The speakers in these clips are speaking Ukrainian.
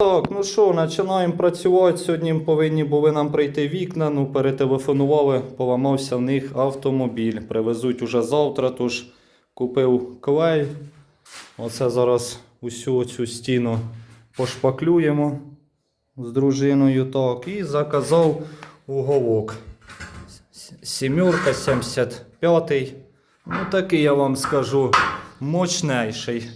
Так, ну що, починаємо працювати. Сьогодні повинні були нам прийти вікна. Ну, перетелефонували, поламався в них автомобіль. Привезуть уже завтра, тож купив клей. Оце зараз усю цю стіну пошпаклюємо з дружиною. Так, і заказав уголок. С- Сімерка 75. Ну, такий я вам скажу, мощнейший.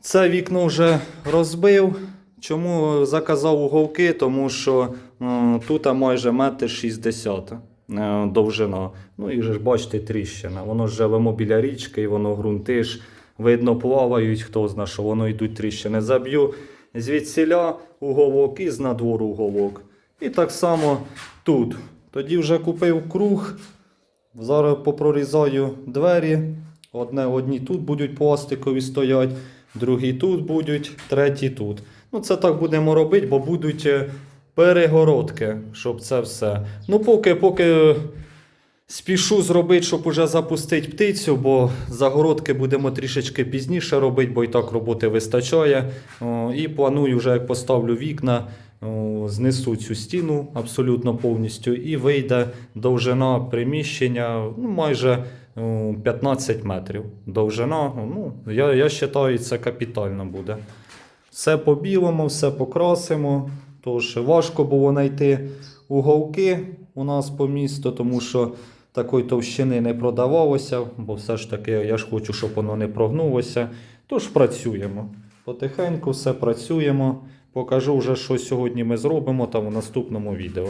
Це вікно вже розбив. Чому заказав уголки? Тому що м, тут майже метр 60 е, довжина. Ну і ж бачите, тріщина. Воно ж живемо біля річки, і воно ґрунти ж видно плавають, хто знає, що воно йдуть тріщини. Заб'ю звідсіля уголок і з надвору уголок. І так само тут. Тоді вже купив круг. Зараз попрорізаю двері. Одне, одні тут будуть пластикові стоять, другі тут будуть, треті тут. Ну, це так будемо робити, бо будуть е, перегородки, щоб це все. Ну, поки, поки спішу зробити, щоб уже запустити птицю, бо загородки будемо трішечки пізніше робити, бо і так роботи вистачає. І планую, вже як поставлю вікна, знесу цю стіну абсолютно повністю, і вийде довжина приміщення ну, майже 15 метрів. Довжина, ну, я, я вважаю, це капітально буде. Все побілимо, все покрасимо. Тож важко було знайти уголки у нас по місту, тому що такої товщини не продавалося, бо все ж таки я ж хочу, щоб воно не прогнулося. Тож працюємо. Потихеньку все працюємо. Покажу вже, що сьогодні ми зробимо там у наступному відео.